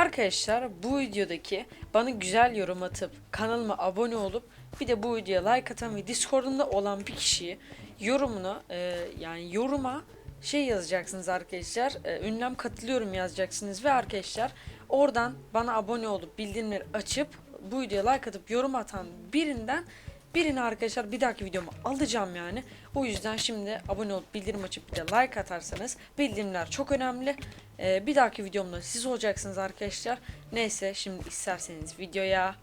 Arkadaşlar bu videodaki bana güzel yorum atıp kanalıma abone olup bir de bu videoya like atan ve Discord'umda olan bir kişiyi yorumuna e, yani yoruma şey yazacaksınız arkadaşlar. E, ünlem katılıyorum yazacaksınız ve arkadaşlar oradan bana abone olup bildirimleri açıp bu videoya like atıp yorum atan birinden birini arkadaşlar bir dahaki videomu alacağım yani. O yüzden şimdi abone olup bildirim açıp bir de like atarsanız bildirimler çok önemli. Ee, bir dahaki videomda siz olacaksınız arkadaşlar. Neyse şimdi isterseniz videoya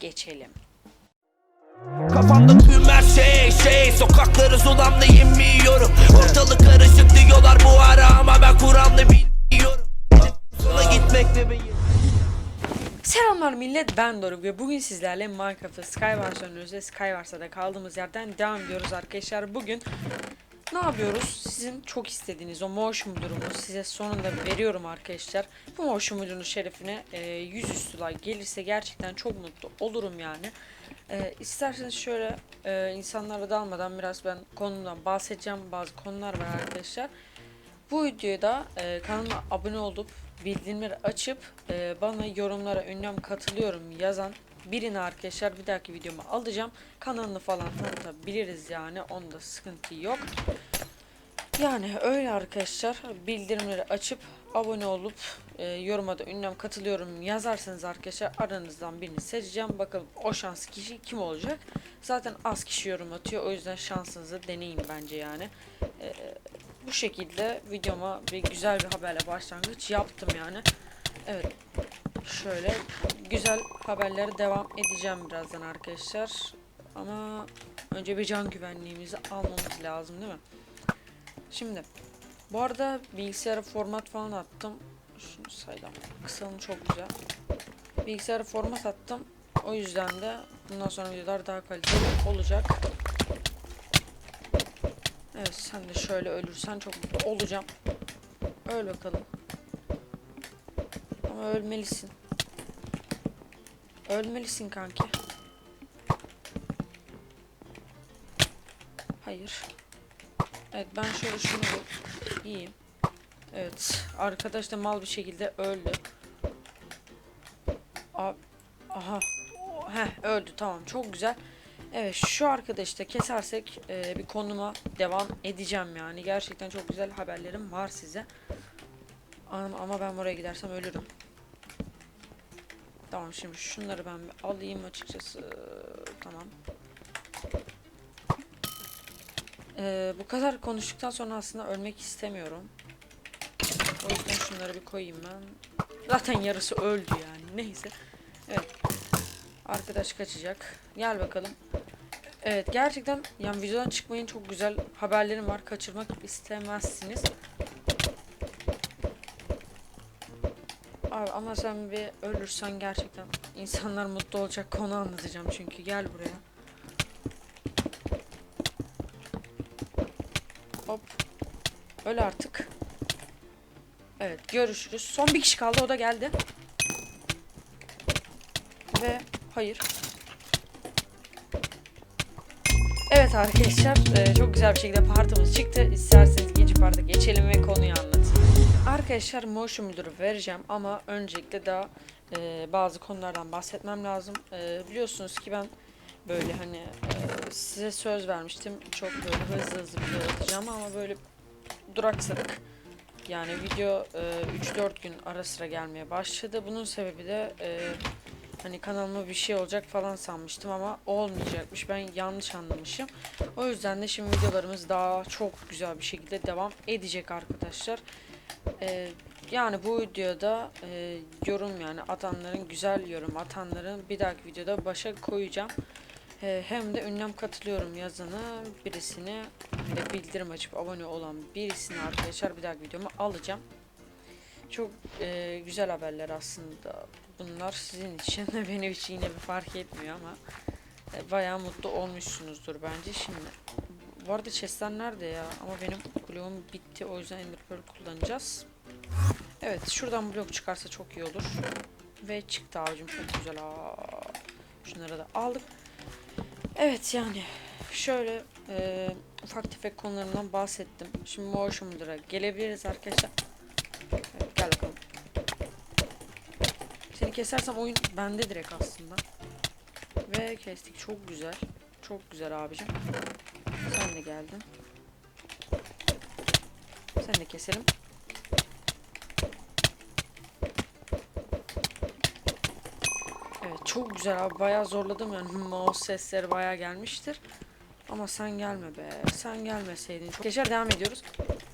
geçelim. Kafamda tüm her şey şey Sokakları sulamda yemiyorum Ortalık karışık diyorlar bu ara Ama ben Kur'an'ı bilmiyorum Gidip sola gitmek beyin Selamlar millet ben Doruk ve bugün sizlerle Minecraft'ta Skywars oynuyoruz da kaldığımız yerden devam ediyoruz arkadaşlar. Bugün ne yapıyoruz? Sizin çok istediğiniz o motion blur'unu size sonunda veriyorum arkadaşlar. Bu motion blur'un şerefine e, 100 üstü like gelirse gerçekten çok mutlu olurum yani. E, isterseniz şöyle e, insanlara dalmadan biraz ben konumdan bahsedeceğim. Bazı konular var arkadaşlar. Bu videoda e, kanalıma abone olup bildirimleri açıp e, bana yorumlara ünlem katılıyorum yazan birini arkadaşlar bir dahaki videoma alacağım. Kanalını falan tanıtabiliriz yani onda sıkıntı yok. Yani öyle arkadaşlar bildirimleri açıp abone olup e, yoruma da ünlem katılıyorum yazarsanız arkadaşlar aranızdan birini seçeceğim. Bakalım o şans kişi kim olacak. Zaten az kişi yorum atıyor o yüzden şansınızı deneyin bence yani. E, bu şekilde videoma bir güzel bir haberle başlangıç yaptım yani. Evet. Şöyle güzel haberlere devam edeceğim birazdan arkadaşlar. Ama önce bir can güvenliğimizi almamız lazım değil mi? Şimdi bu arada bilgisayara format falan attım. Şunu saydım. Kısalım çok güzel. Bilgisayara format attım. O yüzden de bundan sonra videolar daha kaliteli olacak. Evet sen de şöyle ölürsen çok mutlu olacağım. Öl bakalım. Ama ölmelisin. Ölmelisin kanki. Hayır. Evet ben şöyle şunu yiyeyim. Evet. Arkadaş da mal bir şekilde öldü. Ab Aha. Heh öldü tamam çok güzel. Evet şu arkadaşı da kesersek e, bir konuma devam edeceğim yani. Gerçekten çok güzel haberlerim var size. Ama, ama ben oraya gidersem ölürüm. Tamam şimdi şunları ben bir alayım açıkçası. Tamam. Ee, bu kadar konuştuktan sonra aslında ölmek istemiyorum. O yüzden şunları bir koyayım ben. Zaten yarısı öldü yani. Neyse. Evet. Arkadaş kaçacak. Gel bakalım. Evet gerçekten yani videodan çıkmayın çok güzel haberlerim var. Kaçırmak istemezsiniz. Abi ama sen bir ölürsen gerçekten insanlar mutlu olacak konu anlatacağım çünkü gel buraya. Öl artık. Evet görüşürüz. Son bir kişi kaldı o da geldi. Ve hayır. Evet arkadaşlar e, çok güzel bir şekilde partımız çıktı. İsterseniz ikinci parta geçelim ve konuyu anlatayım. Arkadaşlar motion müdürü vereceğim ama öncelikle daha e, bazı konulardan bahsetmem lazım. E, biliyorsunuz ki ben böyle hani size söz vermiştim. Çok böyle hızlı hızlı video atacağım ama böyle duraksadık. Yani video e, 3-4 gün ara sıra gelmeye başladı. Bunun sebebi de e, hani kanalıma bir şey olacak falan sanmıştım ama olmayacakmış. Ben yanlış anlamışım. O yüzden de şimdi videolarımız daha çok güzel bir şekilde devam edecek arkadaşlar. Ee, yani bu videoda e, yorum yani atanların güzel yorum atanların bir dahaki videoda başa koyacağım. Ee, hem de ünlem katılıyorum yazanı birisini ve bildirim açıp abone olan birisini arkadaşlar bir dahaki videoma alacağım. Çok e, güzel haberler aslında bunlar sizin için de benim için yine bir fark etmiyor ama e, bayağı mutlu olmuşsunuzdur bence şimdi. Bu arada chestler nerede ya? Ama benim bloğum bitti o yüzden ender kullanacağız. Evet şuradan blok çıkarsa çok iyi olur. Ve çıktı abicim çok güzel. Aa, şunları da aldık. Evet yani şöyle e, ufak tefek konularından bahsettim. Şimdi motion blur'a gelebiliriz arkadaşlar. Evet, gel bakalım. Seni kesersem oyun bende direkt aslında. Ve kestik. Çok güzel. Çok güzel abicim. Sen de geldin. Sen de keselim. Evet çok güzel abi. Bayağı zorladım yani. Mouse sesleri bayağı gelmiştir. Ama sen gelme be. Sen gelmeseydin. Çok... Geçer devam ediyoruz.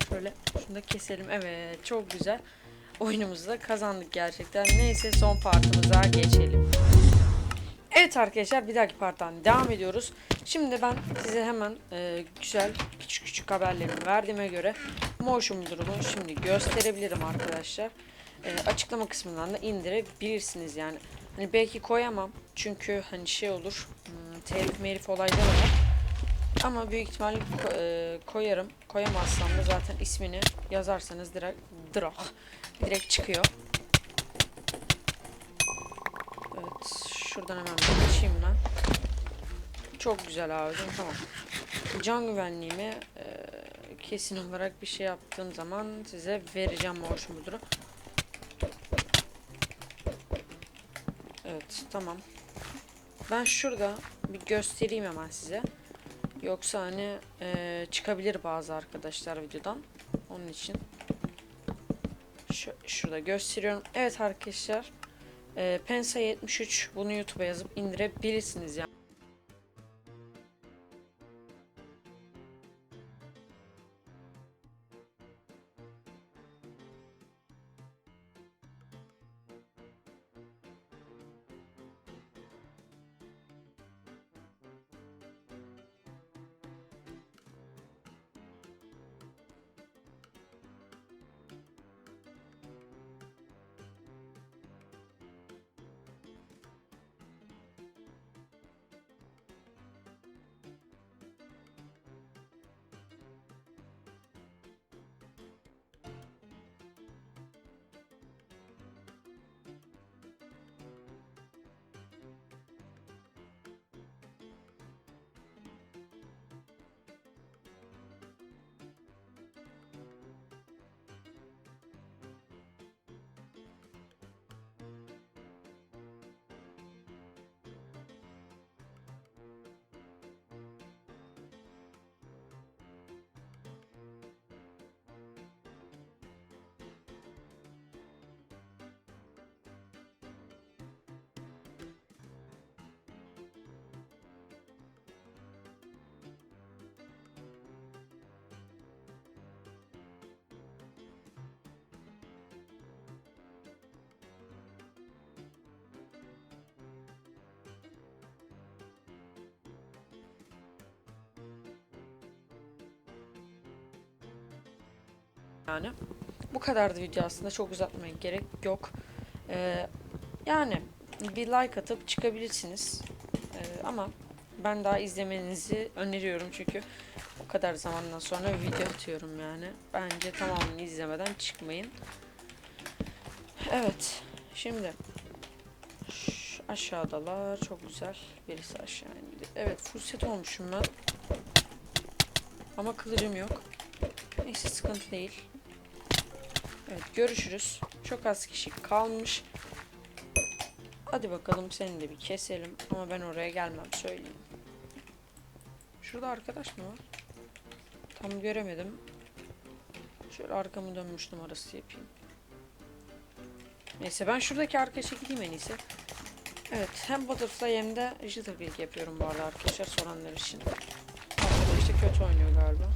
Şöyle şunu da keselim. Evet çok güzel. Oyunumuzu da kazandık gerçekten. Neyse son partımıza geçelim. Evet arkadaşlar bir dahaki parttan devam ediyoruz. Şimdi ben size hemen e, güzel küçük küçük haberlerimi verdiğime göre motion durumu şimdi gösterebilirim arkadaşlar. E, açıklama kısmından da indirebilirsiniz yani. Hani belki koyamam çünkü hani şey olur hmm, telif melif olayları var. Ama büyük ihtimal ko- e, koyarım. Koyamazsam da zaten ismini yazarsanız direkt direkt, direkt çıkıyor. Evet, şuradan hemen geçeyim ben. Çok güzel abicim, tamam. Can güvenliğimi e, kesin olarak bir şey yaptığım zaman size vereceğim motion müdürü. Evet, tamam. Ben şurada bir göstereyim hemen size. Yoksa hani e, çıkabilir bazı arkadaşlar videodan. Onun için. Şu, şurada gösteriyorum. Evet arkadaşlar. E, Pensa 73 bunu YouTube'a yazıp indirebilirsiniz yani. Yani. Bu kadardı video aslında. Çok uzatmaya gerek yok. Ee, yani bir like atıp çıkabilirsiniz. Ee, ama ben daha izlemenizi öneriyorum çünkü o kadar zamandan sonra video atıyorum yani. Bence tamamını izlemeden çıkmayın. Evet. Şimdi şu aşağıdalar. Çok güzel. Birisi aşağı indi. Evet set olmuşum ben. Ama kılıcım yok. Neyse sıkıntı değil. Evet görüşürüz. Çok az kişi kalmış. Hadi bakalım seni de bir keselim. Ama ben oraya gelmem söyleyeyim. Şurada arkadaş mı var? Tam göremedim. Şöyle arkamı dönmüş numarası yapayım. Neyse ben şuradaki arkadaşa gideyim en iyisi. Evet hem Butterfly hem de Jitterbug yapıyorum bu arada arkadaşlar soranlar için. Arkadaş da kötü oynuyor galiba.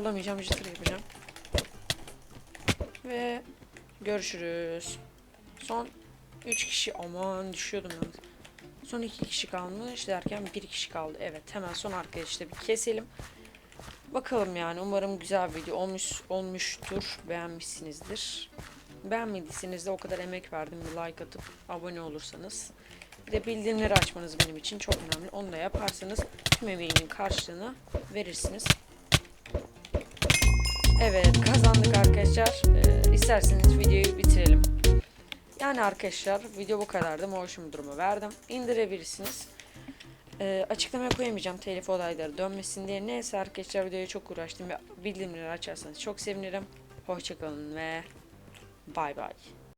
Zorlamayacağım jitter yapacağım. Ve görüşürüz. Son 3 kişi aman düşüyordum yalnız. Son 2 kişi kalmış derken 1 kişi kaldı. Evet hemen son arkadaşta bir keselim. Bakalım yani umarım güzel bir video olmuş olmuştur. Beğenmişsinizdir. Beğenmediyseniz de o kadar emek verdim. Bir like atıp abone olursanız. Bir de bildirimleri açmanız benim için çok önemli. Onu da yaparsanız tüm emeğimin karşılığını verirsiniz. Evet kazandık arkadaşlar. Ee, isterseniz videoyu bitirelim. Yani arkadaşlar video bu kadardı. Motion durumu verdim. İndirebilirsiniz. Ee, açıklamaya koyamayacağım telif olayları dönmesin diye. Neyse arkadaşlar videoya çok uğraştım bildirimleri açarsanız çok sevinirim. Hoşçakalın ve bay bay.